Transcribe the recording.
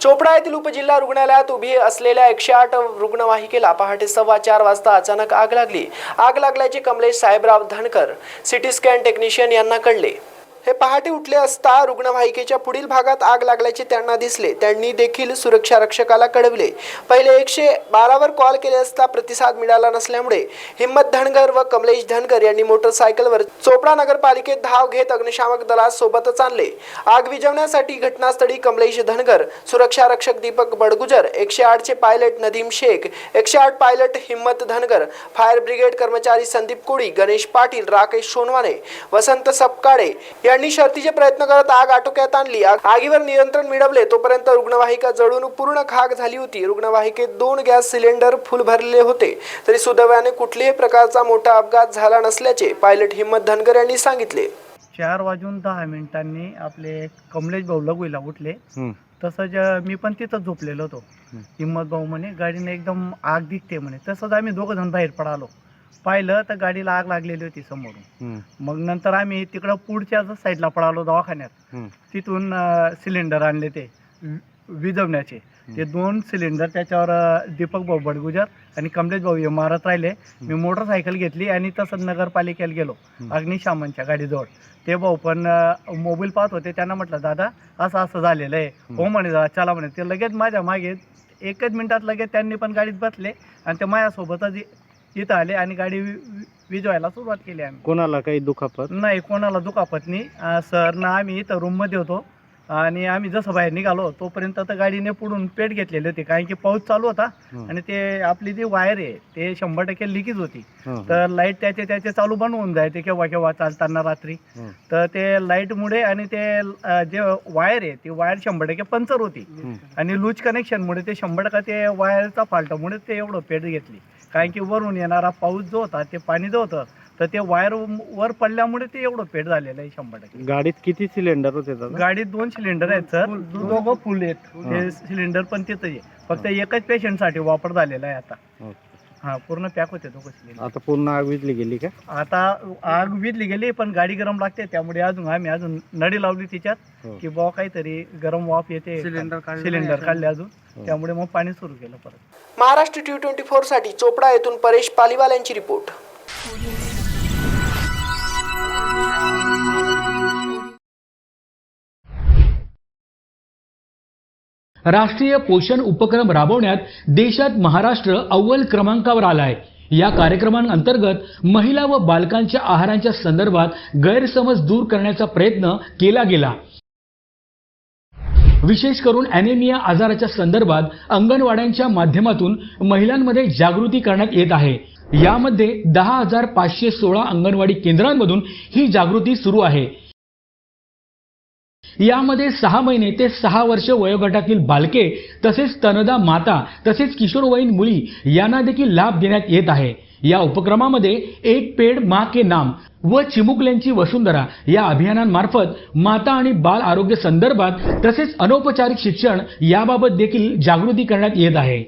चोपडा येथील उपजिल्हा रुग्णालयात उभी असलेल्या एकशे आठ रुग्णवाहिकेला पहाटे सव्वा चार वाजता अचानक आग लागली. आग लागल्याचे Kamlesh Sahebrao Dhankar CT scan technician यांना कळले. हे पहाटे उठले असता रुग्णवाहिकेच्या पुढील भागात आग लागल्याचे त्यांना दिसले. त्यांनी देखील सुरक्षा रक्षकाला कळवले. पहिले एकशे बारावर कॉल केले असता प्रतिसाद मिळाला नसल्यामुळे हिम्मत धनगर व कमलेश धनगर यांनी मोटरसायकलवर चोपडा नगरपालिकेत धाव घेत अग्निशामक दलास सोबतच आणले. आग विजवण्यासाठी घटनास्थळी कमलेश धनगर सुरक्षा रक्षक दीपक बडगुजर एकशे आठचे पायलट नदीम शेख एकशे आठ पायलट हिम्मत धनगर फायर ब्रिगेड कर्मचारी संदीप कोळी गणेश पाटील राकेश सोनवाने वसंत सपकाळे यांनी शर्थीचे प्रयत्न करत आग आटोक्यात आणली. आग- आगीवर नियंत्रण मिळवले. तोपर्यंत रुग्णवाहिका जळून पूर्ण खाक झाली होती. रुग्णवाहिकेत दोन गॅस सिलेंडर फुल भरलेले होते. तरी सुदैवाने कुठल्याही प्रकारचा मोठा अपघात झाला नसल्याचे पायलट हिम्मत धनगर यांनी सांगितले. चार वाजून दहा मिनिटांनी आपले कमलेश भाऊ लगुईला उठले. तसंच मी पण तिथंच झोपलेलो होतो. हिम्मत भाऊ म्हणे गाडीने एकदम आग दिसते म्हणे. तसंच आम्ही दोघं जण बाहेर पडालो पाहिलं तर गाडीला आग लागलेली होती समोरून. हम्म. मग नंतर आम्ही तिकडं पुढच्याच साईडला पळालो दवाखान्यात. हम्म. तिथून सिलेंडर आणले ते वि- विझवण्याचे. ते दोन सिलेंडर त्याच्यावर अं, दीपक भाऊ बडगुजर आणि कमलेश भाऊ हे मारत राहिले. मी मोटरसायकल घेतली आणि तसंच नगरपालिकेला गेलो. हम्म. अग्निशामनच्या गाडीजवळ. ते भाऊ पण मोबाईल पाहत होते. त्यांना म्हटलं दादा असं असं झालेलं आहे. हो म्हणे "दादा, चला म्हणे. ते लगेच माझ्या मागे एकच मिनिटात लगेच त्यांनी पण गाडीत बसले आणि ते माझ्यासोबतच इथं आले आणि गाडी वि- वि- विजवायला सुरुवात केली आम्ही. कोणाला काही दुखापत? नाही कोणाला दुखापत नाही. अं, सर ना आम्ही इथं रूममध्ये होतो. आणि आम्ही जसं बाहेर निघालो तोपर्यंत तर गाडीने पुढून पेट घेतलेली होती. कारण की पाऊस चालू होता हं. आणि ते आपली जी वायर आहे ते शंभर टक्के लिकीज होती. हं. तर लाइट त्याचे त्याचे चालू बंद होऊन जायचे केव्हा केव्हा चालताना रात्री. हं. तर ते लाईटमुळे आणि ते अं, जे वायर आहे ती वायर शंभर टक्के पंचर होती. हं. आणि लूज कनेक्शनमुळे ते शंभर टक्के ते वायरचा फाल्टमुळे ते एवढं पेट घेतली. कारण की वरून येणारा पाऊस जो होता ते पाणी जो होतं तर ते वायर वर पडल्यामुळे ते एवढं पेट झालेलं आहे शंभर टक्के. गाडीत किती सिलेंडर होते दादा? गाडीत दोन सिलेंडर आहेत सर. दोघं फुल आहेत. ते सिलेंडर पण तिथं आहे. फक्त एकच पेशंटसाठी वापर झालेला आहे आता. ओके. हा पूर्ण पॅक होते दोघं सिलेंडर आता पूर्ण आग विजली गेली का? आता आग विजली गेली पण गाडी गरम लागते त्यामुळे अजून आम्ही अजून नडी लावली तिच्यात हो. की बुवा काहीतरी गरम वाफ येते. सिलेंडर काढले अजून. हो. त्यामुळे मग पाणी सुरू केलं परत. महाराष्ट्र टी ट्वेंटी फोरसाठी चोपडा येथून परेश पालीवाल यांची रिपोर्ट. राष्ट्रीय पोषण उपक्रम राबवण्यात देशात महाराष्ट्र अव्वल क्रमांकावर आला आहे या कार्यक्रमांतर्गत महिला व बालकांच्या आहारांच्या संदर्भात गैरसमज दूर करण्याचा प्रयत्न केला गेला. विशेष करून अॅनेमिया आजाराच्या संदर्भात अंगणवाड्यांच्या माध्यमातून महिलांमध्ये जागृती करण्यात येत आहे. यामध्ये दहा हजार पाचशे सोळा अंगणवाडी केंद्रांमधून ही जागृती सुरू आहे. यामध्ये सहा महिने ते सहा वर्ष वयोगटातील बालके तसेच स्तनदा माता तसेच किशोरवयीन मुली यांना देखील लाभ देण्यात येत आहे. या उपक्रमामध्ये एक पेड मा के नाम व चिमुकल्यांची वसुंधरा या अभियानांमार्फत माता आणि बाल आरोग्य संदर्भात तसेच अनौपचारिक शिक्षण याबाबत देखील जागृती करण्यात येत आहे.